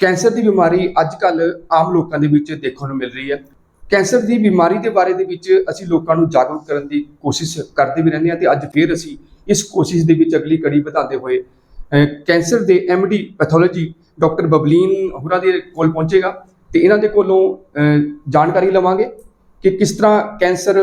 Cancer ਦੀ ਬਿਮਾਰੀ ਅੱਜ ਕੱਲ ਆਮ ਲੋਕਾਂ ਦੇ ਵਿੱਚ ਦੇਖਣ ਨੂੰ ਮਿਲ ਰਹੀ ਹੈ। ਕੈਂਸਰ ਦੀ ਬਿਮਾਰੀ ਦੇ ਬਾਰੇ ਦੇ ਵਿੱਚ ਅਸੀਂ ਲੋਕਾਂ ਨੂੰ ਜਾਗਰੂਕ ਕਰਨ ਦੀ ਕੋਸ਼ਿਸ਼ ਕਰਦੇ ਵੀ ਰਹਿੰਦੇ ਹਾਂ ਤੇ ਅੱਜ ਫੇਰ ਅਸੀਂ ਇਸ ਕੋਸ਼ਿਸ਼ ਦੇ ਵਿੱਚ ਅਗਲੀ ਕੜੀ ਵਧਾਉਂਦੇ ਹੋਏ ਕੈਂਸਰ ਦੇ ਐਮਡੀ ਪੈਥੋਲੋਜੀ ਡਾਕਟਰ ਬਬਲੀਨ ਹੋਰਾਂ ਦੇ ਕੋਲ ਪਹੁੰਚੇਗਾ ਤੇ ਇਹਨਾਂ ਦੇ ਕੋਲੋਂ ਜਾਣਕਾਰੀ ਲਵਾਂਗੇ ਕਿ ਕਿਸ ਤਰ੍ਹਾਂ ਕੈਂਸਰ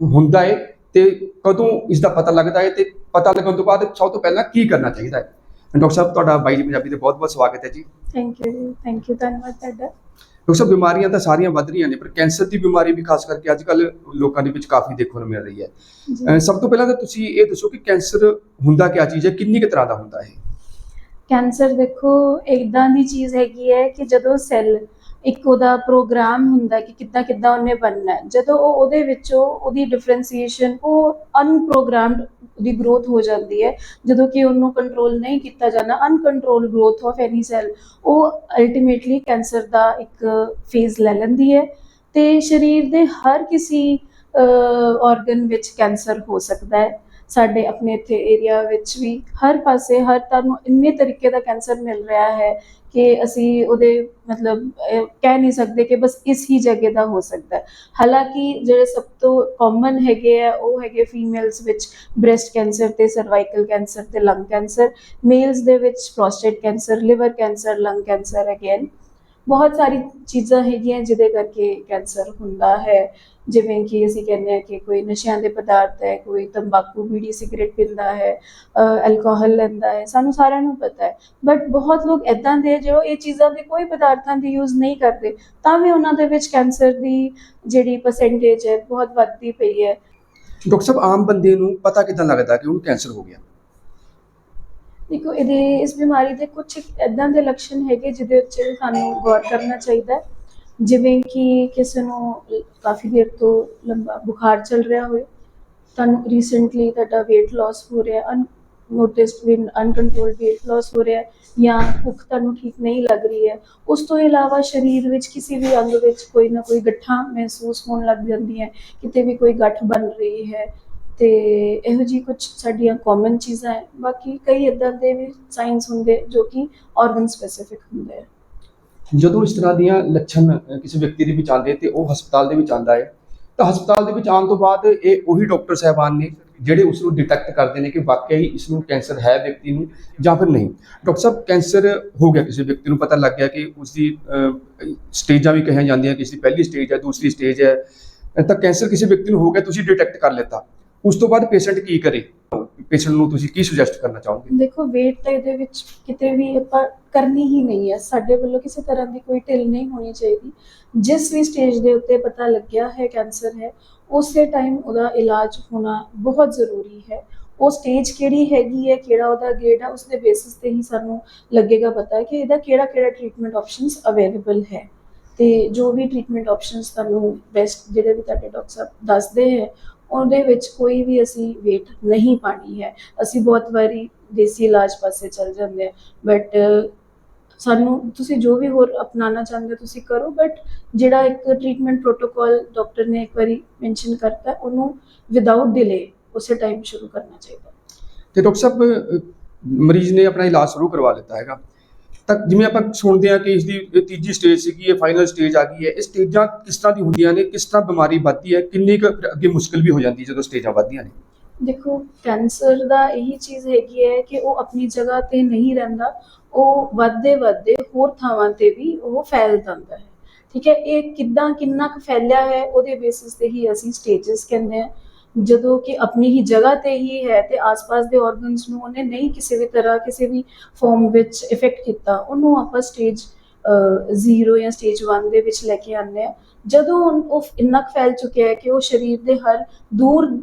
ਹੁੰਦਾ ਹੈ ਤੇ ਕਦੋਂ ਇਸ ਦਾ ਪਤਾ ਲੱਗਦਾ ਹੈ ਤੇ ਪਤਾ ਲੱਗਣ ਤੋਂ ਬਾਅਦ ਸਭ ਤੋਂ ਪਹਿਲਾਂ ਕੀ ਕਰਨਾ ਚਾਹੀਦਾ ਹੈ। ਡਾਕਟਰ ਸਾਹਿਬ ਤੁਹਾਡਾ ਬਾਈ ਜੀ ਪੰਜਾਬੀ ਤੇ ਬਹੁਤ-ਬਹੁਤ ਸਵਾਗਤ ਹੈ ਜੀ। ਥੈਂਕ ਯੂ ਜੀ ਥੈਂਕ ਯੂ ਧੰਨਵਾਦ ਤੁਹਾਡਾ। ਡਾਕਟਰ ਸਾਹਿਬ ਬਿਮਾਰੀਆਂ ਤਾਂ ਸਾਰੀਆਂ ਵੱਧ ਰਹੀਆਂ ਨੇ ਪਰ ਕੈਂਸਰ ਦੀ ਬਿਮਾਰੀ ਵੀ ਖਾਸ ਕਰਕੇ ਅੱਜ ਕੱਲ ਲੋਕਾਂ ਦੇ ਵਿੱਚ ਕਾਫੀ ਦੇਖਣ ਨੂੰ ਮਿਲ ਰਹੀ ਹੈ। ਸਭ ਤੋਂ ਪਹਿਲਾਂ ਤਾਂ ਤੁਸੀਂ ਇਹ ਦੱਸੋ ਕਿ ਕੈਂਸਰ ਹੁੰਦਾ ਕੀ ਚੀਜ਼ ਹੈ ਕਿੰਨੀ ਕੁ ਤਰ੍ਹਾਂ ਦਾ ਹੁੰਦਾ ਹੈ ਕੈਂਸਰ ਦੇਖੋ ਇਦਾਂ ਦੀ ਚੀਜ਼ ਹੈਗੀ ਹੈ ਕਿ ਜਦੋਂ ਸੈੱਲ ਇੱਕ ਉਹਦਾ ਪ੍ਰੋਗਰਾਮ ਹੁੰਦਾ ਕਿ ਕਿੱਦਾਂ ਕਿੱਦਾਂ ਉਹਨੇ ਬਣਨਾ ਜਦੋਂ ਉਹ ਉਹਦੇ ਵਿੱਚੋਂ ਉਹਦੀ ਡਿਫਰੈਂਸੀਏਸ਼ਨ ਉਹ ਅਨਪ੍ਰੋਗਰਾਮਡ ਦੀ ਗਰੋਥ ਹੋ ਜਾਂਦੀ ਹੈ। ਜਦੋਂ ਕਿ ਉਹਨੂੰ ਕੰਟਰੋਲ ਨਹੀਂ ਕੀਤਾ ਜਾਂਦਾ uncontrol growth of any cell ਉਹ ਅਲਟੀਮੇਟਲੀ ਕੈਂਸਰ ਦਾ ਇੱਕ ਫੇਜ਼ ਲੈ ਲੈਂਦੀ ਹੈ ਤੇ ਸਰੀਰ ਦੇ ਹਰ ਕਿਸੇ ਆਰਗਨ ਵਿੱਚ ਕੈਂਸਰ ਹੋ ਸਕਦਾ ਹੈ। ਸਾਡੇ ਆਪਣੇ ਇੱਥੇ ਏਰੀਆ ਵਿੱਚ ਵੀ ਹਰ ਪਾਸੇ, ਹਰ ਤੁਹਾਨੂੰ ਇੰਨੇ ਤਰੀਕੇ ਦਾ ਕੈਂਸਰ ਮਿਲ ਰਿਹਾ ਹੈ ਕਿ ਅਸੀਂ ਉਹਦੇ ਮਤਲਬ ਕਹਿ ਨਹੀਂ ਸਕਦੇ ਕਿ ਬਸ ਇਸ ਹੀ ਜਗ੍ਹਾ ਦਾ ਹੋ ਸਕਦਾ ਹੈ। ਹਾਲਾਂਕਿ ਜਿਹੜੇ ਸਭ ਤੋਂ ਕਾਮਨ ਹੈਗੇ ਆ, ਉਹ ਹੈਗੇ ਫੀਮੇਲਸ ਵਿੱਚ ਬ੍ਰੈਸਟ ਕੈਂਸਰ ਤੇ ਸਰਵਾਈਕਲ ਕੈਂਸਰ ਤੇ ਲੰਗ ਕੈਂਸਰ ਮੇਲਸ ਦੇ ਵਿੱਚ prostate cancer liver cancer lung cancer again ਬਹੁਤ ਸਾਰੀ ਚੀਜ਼ਾਂ ਹੈਗੀਆਂ ਜਿਹਦੇ ਕਰਕੇ ਕੈਂਸਰ ਹੁੰਦਾ ਹੈ। ਜਿਵੇਂ ਕਿ ਅਸੀਂ ਕਹਿੰਦੇ ਹਾਂ ਕਿ ਕੋਈ ਨਸ਼ਿਆਂ ਦੇ ਪਦਾਰਥ ਹੈ, ਕੋਈ ਤੰਬਾਕੂ, ਬੀੜੀ, ਸਿਗਰਟ ਪੀਂਦਾ ਹੈ ਅਲਕੋਹਲ ਲੈਂਦਾ ਹੈ, ਸਾਨੂੰ ਸਾਰਿਆਂ ਨੂੰ ਪਤਾ ਹੈ। ਬਟ ਬਹੁਤ ਲੋਕ ਐਦਾਂ ਦੇ ਜੋ ਇਹ ਚੀਜ਼ਾਂ ਦੇ ਕੋਈ ਪਦਾਰਥਾਂ ਦੀ ਯੂਜ਼ ਨਹੀਂ ਕਰਦੇ। ਤਾਂ ਵੀ ਉਹਨਾਂ ਦੇ ਵਿੱਚ ਕੈਂਸਰ ਦੀ ਜਿਹੜੀ ਪਰਸੈਂਟੇਜ ਹੈ ਬਹੁਤ ਵੱਧਦੀ ਪਈ ਹੈ। ਡਾਕਟਰ ਸਾਹਿਬ, ਆਮ ਬੰਦੇ ਨੂੰ ਪਤਾ ਕਿਦਾਂ ਲੱਗਦਾ ਕਿ ਉਹਨੂੰ ਕੈਂਸਰ ਹੋ ਗਿਆ? ਦੇਖੋ, ਇਹਦੇ, ਇਸ ਬਿਮਾਰੀ ਦੇ ਕੁਝ ਐਦਾਂ ਦੇ ਲੱਛਣ ਹੈਗੇ ਜਿਹਦੇ ਉੱਤੇ ਸਾਨੂੰ ਗੌਰ ਕਰਨਾ ਚਾਹੀਦਾ ਹੈ। ਜਿਵੇਂ ਕਿ ਕਿਸੇ ਨੂੰ ਕਾਫੀ ਦੇਰ ਤੋਂ ਲੰਬਾ ਬੁਖਾਰ ਚੱਲ ਰਿਹਾ ਹੋਵੇ, ਤੁਹਾਨੂੰ ਰੀਸੈਂਟਲੀ ਤੁਹਾਡਾ weight loss ਹੋ ਰਿਹਾ ਅਨ ਨੋਟਿਸਡ ਵੀ ਅਨਕੰਟਰੋਲਡ weight loss ਹੋ ਰਿਹਾ, ਜਾਂ ਭੁੱਖ ਤੁਹਾਨੂੰ ਠੀਕ ਨਹੀਂ ਲੱਗ ਰਹੀ ਹੈ, ਉਸ ਤੋਂ ਇਲਾਵਾ ਸਰੀਰ ਵਿੱਚ ਕਿਸੇ ਵੀ ਅੰਗ ਵਿੱਚ ਕੋਈ ਨਾ ਕੋਈ ਗੱਠਾਂ ਮਹਿਸੂਸ ਹੋਣ ਲੱਗ ਜਾਂਦੀਆਂ ਕਿਤੇ ਵੀ ਕੋਈ ਗੱਠ ਬਣ ਰਹੀ ਹੈ ਤੇ ਇਹੋ ਜੀ ਕੁਝ ਸਾਡੀਆਂ ਕਾਮਨ ਚੀਜ਼ਾਂ ਹੈ। ਬਾਕੀ ਕਈ ਇਦਾਂ ਦੇ ਵੀ ਸਾਇੰਸ ਹੁੰਦੇ ਜੋ ਕਿ ਆਰਗਨ ਸਪੈਸੀਫਿਕ ਹੁੰਦੇ ਆ। ਜਦੋਂ ਇਸ ਤਰ੍ਹਾਂ ਦੀਆਂ ਲੱਛਣ ਕਿਸੇ ਵਿਅਕਤੀ ਦੇ ਵਿੱਚ ਆਉਂਦੇ ਤੇ ਉਹ ਹਸਪਤਾਲ ਦੇ ਵਿੱਚ ਆਂਦਾ ਹੈ, ਤਾਂ ਹਸਪਤਾਲ ਦੇ ਵਿੱਚ ਆਉਣ ਤੋਂ ਬਾਅਦ ਇਹ ਉਹੀ ਡਾਕਟਰ ਸਾਹਿਬਾਨ ਨੇ ਜਿਹੜੇ ਉਸ ਨੂੰ ਡਿਟੈਕਟ ਕਰਦੇ ਨੇ ਕਿ ਵਾਕਿਆ ਹੀ ਇਸ ਨੂੰ ਕੈਂਸਰ ਹੈ ਵਿਅਕਤੀ ਨੂੰ ਜਾਂ ਫਿਰ ਨਹੀਂ। ਡਾਕਟਰ ਸਾਹਿਬ ਕੈਂਸਰ ਹੋ ਗਿਆ ਕਿਸੇ ਵਿਅਕਤੀ ਨੂੰ ਪਤਾ ਲੱਗ ਗਿਆ ਕਿ ਉਸ ਦੀ ਸਟੇਜਾਂ ਵੀ ਕਹੀਆਂ ਜਾਂਦੀਆਂ ਕਿ ਇਸ ਦੀ ਪਹਿਲੀ ਸਟੇਜ ਹੈ, ਦੂਸਰੀ ਸਟੇਜ ਹੈ, ਤਾਂ ਕੈਂਸਰ ਕਿਸੇ ਵਿਅਕਤੀ ਨੂੰ ਹੋ ਗਿਆ, ਤੁਸੀਂ ਡਿਟੈਕਟ ਕਰ ਲਿੱਤਾ। ਉਸ ਤੋਂ ਬਾਅਦ ਪੇਸ਼ੈਂਟ ਕੀ ਕਰੇ? ਪੇਸ਼ੈਂਟ ਨੂੰ ਤੁਸੀਂ ਕੀ ਸੁਜੈਸਟ ਕਰਨਾ ਚਾਹੋਗੇ? ਦੇਖੋ weight ਤਾਂ ਇਹਦੇ ਵਿੱਚ ਕਿਤੇ ਵੀ ਆਪਾਂ ਕਰਨੀ ਹੀ ਨਹੀਂ ਹੈ। ਸਾਡੇ ਵੱਲੋਂ ਕਿਸੇ ਤਰ੍ਹਾਂ ਦੀ ਕੋਈ ਢਿੱਲ ਨਹੀਂ ਹੋਣੀ ਚਾਹੀਦੀ। ਜਿਸ ਵੀ ਸਟੇਜ ਦੇ ਉੱਤੇ ਪਤਾ ਲੱਗਿਆ ਹੈ ਕੈਂਸਰ ਹੈ, ਉਸੇ ਟਾਈਮ ਉਹਦਾ ਇਲਾਜ ਹੋਣਾ ਬਹੁਤ ਜ਼ਰੂਰੀ ਹੈ। ਉਹ ਸਟੇਜ ਕਿਹੜੀ ਹੈਗੀ ਹੈ, ਕਿਹੜਾ ਉਹਦਾ ਗ੍ਰੇਡ ਹੈ ਉਸ ਬੇਸਿਸ ਤੇ ਹੀ ਸਾਨੂੰ ਲੱਗੇਗਾ ਪਤਾ ਕਿ ਇਹਦਾ ਕਿਹੜਾ ਕਿਹੜਾ ਟ੍ਰੀਟਮੈਂਟ ਆਪਸ਼ਨਸ ਅਵੇਲੇਬਲ ਹੈ। ਤੇ ਜੋ ਵੀ ਟ੍ਰੀਟਮੈਂਟ ਆਪਸ਼ਨਸ ਤੁਹਾਨੂੰ ਬੈਸਟ ਜਿਹੜੇ ਵੀ ਤੁਹਾਡੇ ਡਾਕਟਰ ਸਾਹਿਬ ਦੱਸਦੇ ਹੈ ਉਹਦੇ ਵਿੱਚ ਕੋਈ ਵੀ ਅਸੀਂ ਵੇਟ ਨਹੀਂ ਪਾਣੀ ਹੈ। ਅਸੀਂ ਬਹੁਤ ਵਾਰੀ ਦੇਸੀ ਇਲਾਜ ਪਾਸੇ ਚੱਲ ਜਾਂਦੇ ਆ ਬਟ ਸਾਨੂੰ, ਤੁਸੀਂ ਜੋ ਵੀ ਹੋਰ ਅਪਣਾਉਣਾ ਚਾਹੁੰਦੇ ਹੋ, ਤੁਸੀਂ ਕਰੋ। ਬਟ ਜਿਹੜਾ ਇੱਕ ਟ੍ਰੀਟਮੈਂਟ ਪ੍ਰੋਟੋਕਾਲ ਡਾਕਟਰ ਨੇ ਇੱਕ ਵਾਰੀ ਮੈਂਸ਼ਨ ਕਰਤਾ, ਉਹਨੂੰ ਵਿਦਆਊਟ ਡਿਲੇ ਉਸੇ ਟਾਈਮ ਸ਼ੁਰੂ ਕਰਨਾ ਚਾਹੀਦਾ। ਤੇ ਡਾਕਟਰ ਸਾਹਿਬ ਮਰੀਜ਼ ਨੇ ਆਪਣਾ ਇਲਾਜ ਸ਼ੁਰੂ ਕਰਵਾ ਲਿੱਤਾ ਹੈਗਾ। ਤਾਂ ਜਿਵੇਂ ਆਪਾਂ ਸੁਣਦੇ ਹਾਂ ਕਿ ਇਸ ਦੀ ਤੀਜੀ ਸਟੇਜ ਸੀਗੀ, ਇਹ ਫਾਈਨਲ ਸਟੇਜ ਆ ਗਈ ਹੈ। ਇਹ ਸਟੇਜਾਂ ਕਿਸ ਤਰ੍ਹਾਂ ਦੀ ਹੁੰਦੀਆਂ ਨੇ, ਕਿਸ ਤਰ੍ਹਾਂ ਬਿਮਾਰੀ ਵੱਧਦੀ ਹੈ, ਕਿੰਨੀ ਕੁ ਅੱਗੇ ਮੁਸ਼ਕਲ ਵੀ ਹੋ ਜਾਂਦੀ ਹੈ ਜਦੋਂ ਸਟੇਜਾਂ ਵੱਧਦੀਆਂ ਨੇ? ਦੇਖੋ ਕੈਂਸਰ ਦਾ ਇਹੀ ਚੀਜ਼ ਹੈਗੀ ਹੈ ਕਿ ਉਹ ਆਪਣੀ ਜਗ੍ਹਾ ਤੇ ਨਹੀਂ ਰਹਿੰਦਾ, ਉਹ ਵੱਧਦੇ ਵੱਧਦੇ ਹੋਰ ਥਾਵਾਂ ਤੇ ਵੀ ਉਹ ਫੈਲ ਜਾਂਦਾ ਹੈ। ਠੀਕ ਹੈ, ਇਹ ਕਿੱਦਾਂ ਕਿੰਨਾ ਕੁ ਫੈਲਿਆ ਹੈ, ਉਹਦੇ ਬੇਸਿਸ ਤੇ ਹੀ ਅਸੀਂ ਸਟੇजेस ਕਹਿੰਦੇ ਆ ਜਦੋਂ ਕਿ ਆਪਣੀ ਹੀ ਜਗ੍ਹਾ ਤੇ ਹੀ ਹੈ ਤੇ ਆਸ-ਪਾਸ ਦੇ ਆਰਗਨਸ ਨੂੰ ਉਹਨੇ ਨਹੀਂ ਕਿਸੇ ਵੀ ਤਰ੍ਹਾਂ, ਕਿਸੇ ਵੀ ਫਾਰਮ ਵਿੱਚ ਇਫੈਕਟ ਕੀਤਾ, ਉਹਨੂੰ ਆਪਾਂ ਸਟੇਜ 0 ਜਾਂ ਸਟੇਜ 1 ਦੇ ਵਿੱਚ ਲੈ ਕੇ ਆਉਂਦੇ ਆ ਜਦੋਂ ਉਹ- ਇੰਨਾ ਕੁ ਫੈਲ ਚੁੱਕਿਆ ਹੈ ਕਿ ਉਹ ਸਰੀਰ ਦੇ ਹਰ ਦੂਰ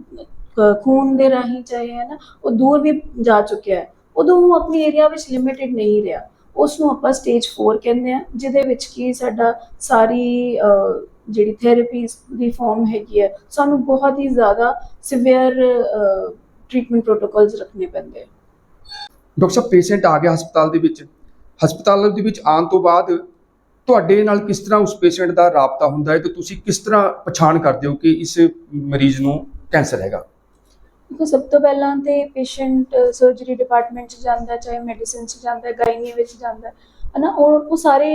ਖੂਨ ਦੇ ਰਾਹੀਂ ਚਾਹੇ ਹੈ ਨਾ, ਉਹ ਦੂਰ ਵੀ ਜਾ ਚੁੱਕਿਆ ਹੈ। ਉਦੋਂ ਉਹ ਆਪਣੀ ਏਰੀਆ ਵਿੱਚ ਲਿਮਿਟਿਡ ਨਹੀਂ ਰਿਹਾ। ਉਸ ਨੂੰ ਆਪਾਂ ਸਟੇਜ 4 ਕਹਿੰਦੇ ਆ ਜਿਹਦੇ ਵਿੱਚ ਕੀ ਸਾਡਾ ਸਾਰੀ ਜਿਹੜੀ ਥੈਰੇਪੀ ਦੀ ਫਾਰਮ ਹੈਗੀ ਹੈ ਸਾਨੂੰ ਬਹੁਤ ਹੀ ਜ਼ਿਆਦਾ ਸਿਵੀਅਰ ਟ੍ਰੀਟਮੈਂਟ ਪ੍ਰੋਟੋਕਾਲਸ ਰੱਖਣੇ ਪੈਂਦੇ ਆ। ਡਾਕਟਰ ਸਾਹਿਬ ਪੇਸ਼ੈਂਟ ਆ ਗਿਆ ਹਸਪਤਾਲ ਦੇ ਵਿੱਚ। ਹਸਪਤਾਲ ਦੇ ਵਿੱਚ ਆਉਣ ਤੋਂ ਬਾਅਦ ਤੁਹਾਡੇ ਨਾਲ ਕਿਸ ਤਰ੍ਹਾਂ ਉਸ ਪੇਸ਼ੈਂਟ ਦਾ ਰਾਬਤਾ ਹੁੰਦਾ ਹੈ ਤੇ ਤੁਸੀਂ ਕਿਸ ਤਰ੍ਹਾਂ ਪਛਾਣ ਕਰਦੇ ਹੋ ਕਿ ਇਸ ਮਰੀਜ਼ ਨੂੰ ਕੈਂਸਰ ਹੈਗਾ? ਦੇਖੋ ਸਭ ਤੋਂ ਪਹਿਲਾਂ ਤੇ ਪੇਸ਼ੈਂਟ ਸਰਜਰੀ ਡਿਪਾਰਟਮੈਂਟ ਚ ਜਾਂਦਾ ਚਾਹੇ ਮੈਡੀਸਿਨ ਚ ਜਾਂਦਾ ਗਾਇਨੀ ਵਿੱਚ ਜਾਂਦਾ। ਹਨਾ ਉਹ ਉਹ ਸਾਰੇ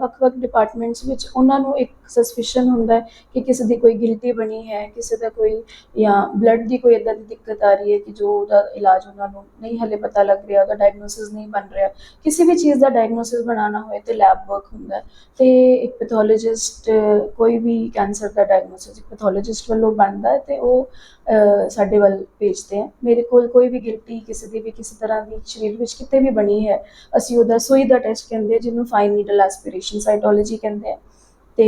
ਵੱਖ-ਵੱਖ ਡਿਪਾਰਟਮੈਂਟਸ ਵਿੱਚ ਉਹਨਾਂ ਨੂੰ ਇੱਕ ਸਸਪੀਸ਼ਨ ਹੁੰਦਾ ਹੈ ਕਿ ਕਿਸੇ ਦੀ ਕੋਈ ਗਿਲਟੀ ਬਣੀ ਹੈ, ਕਿਸੇ ਦਾ ਕੋਈ, ਜਾਂ ਬਲੱਡ ਦੀ ਕੋਈ ਇਦਾਂ ਦੀ ਦਿੱਕਤ ਆ ਰਹੀ ਹੈ ਕਿ ਜੋ ਉਹਦਾ ਇਲਾਜ ਉਹਨਾਂ ਨੂੰ ਨਹੀਂ ਹਲੇ ਪਤਾ ਲੱਗ ਰਿਹਾ, ਉਹਦਾ ਡਾਇਗਨੋਸਿਸ ਨਹੀਂ ਬਣ ਰਿਹਾ। ਕਿਸੇ ਵੀ ਚੀਜ਼ ਦਾ ਡਾਇਗਨੋਸਿਸ ਬਣਾਉਣਾ ਹੋਏ ਤੇ ਲੈਬ ਵਰਕ ਹੁੰਦਾ ਹੈ। ਤੇ ਇੱਕ ਪੈਥੋਲੋਜਿਸਟ ਕੋਈ ਵੀ ਕੈਂਸਰ ਦਾ ਡਾਇਗਨੋਸਿਸ ਇੱਕ ਪੈਥੋਲੋਜਿਸਟ ਵੱਲੋਂ ਬਣਦਾ ਹੈ ਤੇ ਉਹ ਸਾਡੇ ਵੱਲ ਭੇਜਦੇ ਆ ਮੇਰੇ ਕੋਲ ਕੋਈ ਵੀ ਗਿਲਟੀ ਕਿਸੇ ਦੀ ਵੀ ਕਿਸੇ ਤਰ੍ਹਾਂ ਦੀ ਸਰੀਰ ਵਿੱਚ ਕਿਤੇ ਵੀ ਬਣੀ ਹੈ, ਅਸੀਂ ਉਹਦਾ ਸੂਈ ਦਾ ਟੈਸਟ ਕਹਿੰਦੇ ਜਿਹਨੂੰ ਫਾਈਨ ਨੀਡਲ ਐਸਪੀਰੇਸ਼ਨ ਸਾਈਟੋਲੋਜੀ ਕਹਿੰਦੇ ਆ। ਤੇ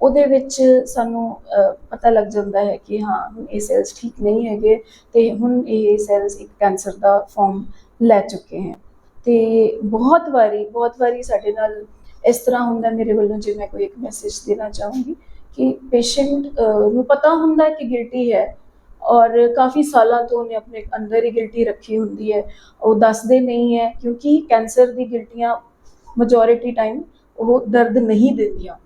ਉਹਦੇ ਵਿੱਚ ਸਾਨੂੰ ਪਤਾ ਲੱਗ ਜਾਂਦਾ ਹੈ ਕਿ ਹਾਂ, ਹੁਣ ਇਹ ਸੈਲਸ ਠੀਕ ਨਹੀਂ ਹੈਗੇ ਤੇ ਹੁਣ ਇਹ ਸੈਲਸ ਇੱਕ ਕੈਂਸਰ ਦਾ ਫਾਰਮ ਲੈ ਚੁੱਕੇ ਹਨ ਤੇ ਬਹੁਤ ਵਾਰੀ ਬਹੁਤ ਵਾਰੀ ਸਾਡੇ ਨਾਲ ਇਸ ਤਰ੍ਹਾਂ ਹੁੰਦਾ, ਮੇਰੇ ਵੱਲੋਂ ਜੇ ਮੈਂ ਕੋਈ ਇੱਕ ਮੈਸੇਜ ਦੇਣਾ ਚਾਹੂੰਗੀ ਕਿ ਪੇਸ਼ੈਂਟ ਨੂੰ ਪਤਾ ਹੁੰਦਾ ਕਿ ਗਿਲਟੀ ਹੈ ਔਰ ਕਾਫੀ ਸਾਲਾਂ ਤੋਂ ਉਹਨੇ ਆਪਣੇ ਅੰਦਰ ਹੀ ਗਿਲਟੀ ਰੱਖੀ ਹੁੰਦੀ ਹੈ। ਉਹ ਦੱਸਦੇ ਨਹੀਂ ਹੈ ਕਿਉਂਕਿ ਕੈਂਸਰ ਦੀ ਗਿਲਟੀਆਂ ਮੈਜੋਰਿਟੀ ਟਾਈਮ ਉਹ ਦਰਦ ਨਹੀਂ ਦਿੰਦੀਆਂ।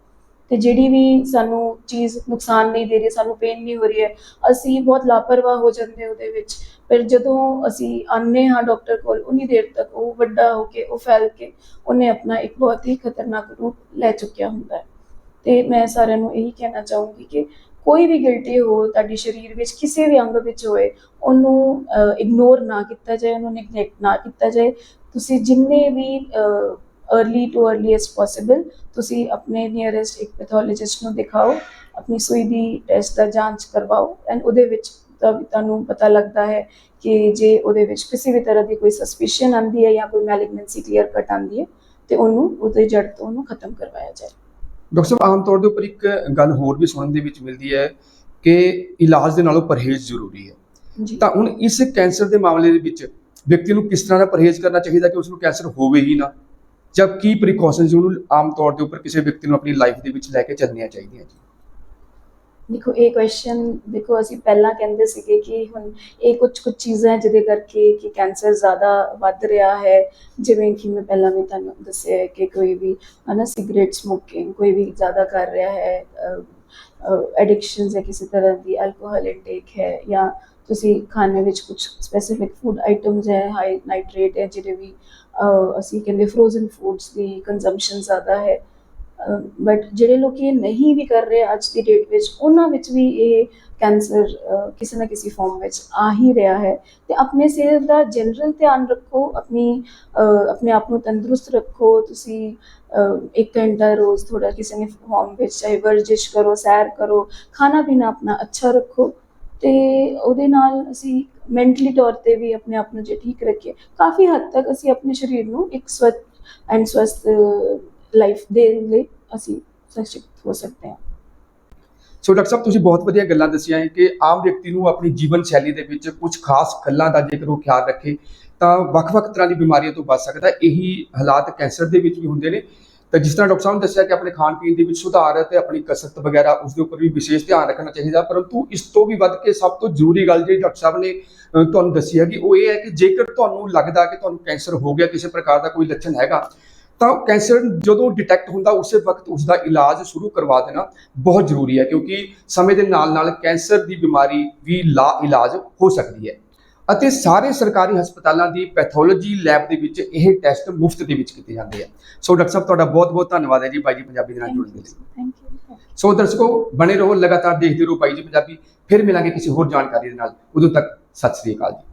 ਤੇ ਜਿਹੜੀ ਵੀ ਸਾਨੂੰ ਚੀਜ਼ ਨੁਕਸਾਨ ਨਹੀਂ ਦੇ ਰਹੀ, ਸਾਨੂੰ ਪੇਨ ਨਹੀਂ ਹੋ ਰਹੀ ਹੈ, ਅਸੀਂ ਬਹੁਤ ਲਾਪਰਵਾਹ ਹੋ ਜਾਂਦੇ ਉਹਦੇ ਵਿੱਚ। ਫਿਰ ਜਦੋਂ ਅਸੀਂ ਆਨੇ ਹਾਂ ਡਾਕਟਰ ਕੋਲ, ਉਨੀ ਦੇਰ ਤੱਕ ਉਹ ਵੱਡਾ ਹੋ ਕੇ, ਉਹ ਫੈਲ ਕੇ, ਉਹਨੇ ਆਪਣਾ ਇੱਕ ਬਹੁਤ ਹੀ ਖਤਰਨਾਕ ਰੂਪ ਲੈ ਚੁੱਕਿਆ ਹੁੰਦਾ ਹੈ। ਤੇ ਮੈਂ ਸਾਰਿਆਂ ਨੂੰ ਇਹੀ ਕਹਿਣਾ ਚਾਹੂੰਗੀ ਕਿ ਕੋਈ ਵੀ ਗਿਲਟੀ ਹੋ, ਤੁਹਾਡੇ ਸਰੀਰ ਵਿੱਚ ਕਿਸੇ ਵੀ ਅੰਗ ਵਿੱਚ ਹੋਏ, ਉਹਨੂੰ ਇਗਨੋਰ ਨਾ ਕੀਤਾ ਜਾਏ, ਉਹਨੂੰ ਨੈਗਲੈਕਟ ਨਾ ਕੀਤਾ ਜਾਏ। ਤੁਸੀਂ ਜਿੰਨੇ ਵੀ early to early as possible ਤੁਸੀਂ ਆਪਣੇ ਨੀਅਰੈਸਟ ਇੱਕ ਪੈਥੋਲੋਜਿਸਟ ਨੂੰ ਦਿਖਾਓ ਆਪਣੀ ਸੂਈ ਦੀ ਟੈਸਟ ਦਾ ਜਾਂਚ ਕਰਵਾਓ ਐਂਡ ਉਹਦੇ ਵਿੱਚ ਤੁਹਾਨੂੰ ਪਤਾ ਲੱਗਦਾ ਹੈ ਕਿ ਜੇ ਉਹਦੇ ਵਿੱਚ ਕਿਸੇ ਵੀ ਤਰ੍ਹਾਂ ਦੀ ਕੋਈ ਸਸਪੀਸ਼ਨ ਆਂਦੀ ਹੈ ਜਾਂ ਕੋਈ ਮੈਲਿਗਨੈਂਸੀ ਕਲੀਅਰ ਕੱਟ ਆਂਦੀ ਹੈ ਤੇ ਉਹਨੂੰ ਉਹਦੇ ਜੜ ਤੋਂ ਉਹਨੂੰ ਖਤਮ ਕਰਵਾਇਆ ਜਾਏ। ਡਾਕਟਰ ਸਾਹਿਬ ਆਮ ਤੌਰ ਦੇ ਉੱਪਰ ਇੱਕ ਗੱਲ ਹੋਰ ਵੀ ਸੁਣਨ ਦੇ ਵਿੱਚ ਮਿਲਦੀ ਹੈ ਕਿ ਇਲਾਜ ਦੇ ਨਾਲੋਂ ਪਰਹੇਜ਼ ਜ਼ਰੂਰੀ ਹੈ। ਤਾਂ ਹੁਣ ਇਸ ਕੈਂਸਰ ਦੇ ਮਾਮਲੇ ਦੇ ਵਿੱਚ ਵਿਅਕਤੀ ਨੂੰ ਕਿਸ ਤਰ੍ਹਾਂ ਦਾ ਪਰਹੇਜ਼ ਕਰਨਾ ਚਾਹੀਦਾ ਕਿ ਉਸ ਨੂੰ ਕੈਂਸਰ ਹੋਵੇ ਹੀ ਨਾ? ਜਾਂ ਕੀ ਪ੍ਰੀਕਾਸ਼ਨਸ ਉਹਨੂੰ ਆਮ ਤੌਰ ਦੇ ਉੱਪਰ ਕਿਸੇ ਵਿਅਕਤੀ ਨੂੰ ਆਪਣੀ ਲਾਈਫ ਦੇ ਵਿੱਚ ਲੈ ਕੇ ਚੱਲਣੀਆਂ ਚਾਹੀਦੀਆਂ ਜੀ? ਦੇਖੋ, ਇਹ ਕੁਐਸਚਨ ਦੇਖੋ, ਅਸੀਂ ਪਹਿਲਾਂ ਕਹਿੰਦੇ ਸੀਗੇ ਕਿ ਹੁਣ ਇਹ ਕੁਝ ਕੁਝ ਚੀਜ਼ਾਂ ਜਿਹਦੇ ਕਰਕੇ ਕਿ ਕੈਂਸਰ ਜ਼ਿਆਦਾ ਵੱਧ ਰਿਹਾ ਹੈ। ਜਿਵੇਂ ਕਿ ਮੈਂ ਪਹਿਲਾਂ ਵੀ ਤੁਹਾਨੂੰ ਦੱਸਿਆ ਹੈ ਕਿ ਕੋਈ ਵੀ, ਹਨਾ ਸਿਗਰਟ ਸਮੋਕਿੰਗ ਕੋਈ ਵੀ ਜ਼ਿਆਦਾ ਕਰ ਰਿਹਾ ਹੈ ਐਡਿਕਸ਼ਨਸ ਹੈ ਕਿਸੇ ਤਰ੍ਹਾਂ ਦੀ ਐਲਕੋਹਲ ਇਨਟੇਕ ਹੈ ਜਾਂ ਤੁਸੀਂ ਖਾਣੇ ਵਿੱਚ ਕੁਝ ਸਪੈਸੀਫਿਕ ਫੂਡ ਆਈਟਮਸ ਹੈ ਹਾਈ ਨਾਈਟ੍ਰੇਟ ਹੈ, ਜਿਹੜੇ ਵੀ ਅਸੀਂ ਕਹਿੰਦੇ ਫਰੋਜ਼ਨ ਫੂਡਸ ਦੀ ਕੰਜ਼ੰਪਸ਼ਨ ਜ਼ਿਆਦਾ ਹੈ। ਬਟ ਜਿਹੜੇ ਲੋਕ ਇਹ ਨਹੀਂ ਵੀ ਕਰ ਰਹੇ ਅੱਜ ਦੀ ਡੇਟ ਵਿੱਚ, ਉਹਨਾਂ ਵਿੱਚ ਵੀ ਇਹ ਕੈਂਸਰ ਕਿਸੇ ਨਾ ਕਿਸੇ ਫਾਰਮ ਵਿੱਚ ਆ ਹੀ ਰਿਹਾ ਹੈ। ਤੇ ਆਪਣੇ ਸਿਹਤ ਦਾ ਜਨਰਲ ਧਿਆਨ ਰੱਖੋ, ਆਪਣੀ ਆਪਣੇ ਆਪ ਨੂੰ ਤੰਦਰੁਸਤ ਰੱਖੋ। ਤੁਸੀਂ ਇੱਕ ਘੰਟਾ ਰੋਜ਼ ਥੋੜਾ ਕਿਸੇ ਨੇ ਫਾਰਮ ਵਿੱਚ ਚਾਹੇ ਵਰਜਿਸ਼ ਕਰੋ, ਸੈਰ ਕਰੋ ਖਾਣਾ ਪੀਣਾ ਆਪਣਾ ਅੱਛਾ ਰੱਖੋ। ਤੇ ਉਹਦੇ ਨਾਲ ਅਸੀਂ ਮੈਂਟਲੀ ਤੌਰ ਤੇ ਵੀ ਆਪਣੇ ਆਪ ਨੂੰ ਜੇ ਠੀਕ ਰੱਖੀਏ, ਕਾਫੀ ਹੱਦ ਤੱਕ ਅਸੀਂ ਆਪਣੇ ਸਰੀਰ ਨੂੰ ਇੱਕ ਸਵੱਛ ਐਂਡ ਸਵਸਥ ਲਾਈਫ ਦੇਣ ਲਈ ਅਸੀਂ ਸੁਰੱਖਿਅਤ ਹੋ ਸਕਦੇ ਹਾਂ। ਸੋ ਡਾਕਟਰ ਸਾਹਿਬ, ਤੁਸੀਂ ਬਹੁਤ ਵਧੀਆ ਗੱਲਾਂ ਦੱਸੀਆਂ ਹੈ ਕਿ ਆਮ ਵਿਅਕਤੀ ਨੂੰ ਆਪਣੀ ਜੀਵਨ ਸ਼ੈਲੀ ਦੇ ਵਿੱਚ ਕੁਝ ਖਾਸ ਗੱਲਾਂ ਦਾ ਜੇਕਰ ਉਹ ਖਿਆਲ ਰੱਖੇ, ਤਾਂ ਵੱਖ-ਵੱਖ ਤਰ੍ਹਾਂ ਦੀ ਬਿਮਾਰੀਆਂ ਤੋਂ ਬਚ ਸਕਦਾ ਇਹੀ ਹਾਲਾਤ ਕੈਂਸਰ ਦੇ ਵਿੱਚ ਵੀ ਹੁੰਦੇ ਨੇ। ਤਾਂ ਜਿਸ ਤਰ੍ਹਾਂ ਡਾਕਟਰ ਸਾਹਿਬ ਨੇ ਦੱਸਿਆ ਕਿ ਆਪਣੇ ਖਾਣ ਪੀਣ ਦੇ ਵਿੱਚ ਸੁਧਾਰ ਹੈ ਤੇ ਆਪਣੀ ਕਸਰਤ ਵਗੈਰਾ ਉਸ ਦੇ ਉੱਪਰ ਵੀ ਵਿਸ਼ੇਸ਼ ਧਿਆਨ ਰੱਖਣਾ ਚਾਹੀਦਾ, ਪਰੰਤੂ ਇਸ ਤੋਂ ਵੀ ਵੱਧ ਕੇ ਸਭ ਤੋਂ ਜ਼ਰੂਰੀ ਗੱਲ ਜਿਹੜੀ ਡਾਕਟਰ ਸਾਹਿਬ ਨੇ ਤੁਹਾਨੂੰ ਦੱਸੀ ਹੈ ਕਿ ਉਹ ਇਹ ਹੈ ਕਿ ਜੇਕਰ ਤੁਹਾਨੂੰ ਲੱਗਦਾ ਕਿ ਤੁਹਾਨੂੰ ਕੈਂਸਰ ਹੋ ਗਿਆ, ਕਿਸੇ ਪ੍ਰਕਾਰ ਦਾ ਕੋਈ ਲੱਛਣ ਹੈਗਾ, ਤਾਂ ਕੈਂਸਰ ਜਦੋਂ ਡਿਟੈਕਟ ਹੁੰਦਾ, ਉਸੇ ਵਕਤ ਉਸ ਦਾ ਇਲਾਜ ਸ਼ੁਰੂ ਕਰਵਾ ਦੇਣਾ ਬਹੁਤ ਜ਼ਰੂਰੀ ਹੈ, ਕਿਉਂਕਿ ਸਮੇਂ ਦੇ ਨਾਲ ਨਾਲ ਕੈਂਸਰ ਦੀ ਬਿਮਾਰੀ ਵੀ ਲਾ ਇਲਾਜ ਹੋ ਸਕਦੀ ਹੈ। ਅਤੇ ਸਾਰੇ ਸਰਕਾਰੀ ਹਸਪਤਾਲਾਂ ਦੀ ਪੈਥੋਲੋਜੀ ਲੈਬ ਦੇ ਵਿੱਚ ਇਹ ਟੈਸਟ ਮੁਫਤ ਦੇ ਵਿੱਚ ਕੀਤੇ ਜਾਂਦੇ ਆ। ਸੋ ਡਾਕਟਰ ਸਾਹਿਬ ਤੁਹਾਡਾ ਬਹੁਤ ਬਹੁਤ ਧੰਨਵਾਦ ਹੈ ਜੀ ਬਾਈ ਜੀ ਪੰਜਾਬੀ ਦੇ ਨਾਲ ਜੁੜਨ ਦੇ ਲਈ। ਥੈਂਕ ਯੂ ਸੋ ਦਰਸ਼ਕੋ ਬਣੇ ਰਹੋ ਲਗਾਤਾਰ ਦੇਖਦੇ ਰਹੋ ਬਾਈ ਜੀ ਪੰਜਾਬੀ। ਫਿਰ ਮਿਲਾਂਗੇ ਕਿਸੇ ਹੋਰ ਜਾਣਕਾਰੀ ਦੇ ਨਾਲ। ਉਦੋਂ ਤੱਕ ਸਤਿ ਸ੍ਰੀ ਅਕਾਲ ਜੀ।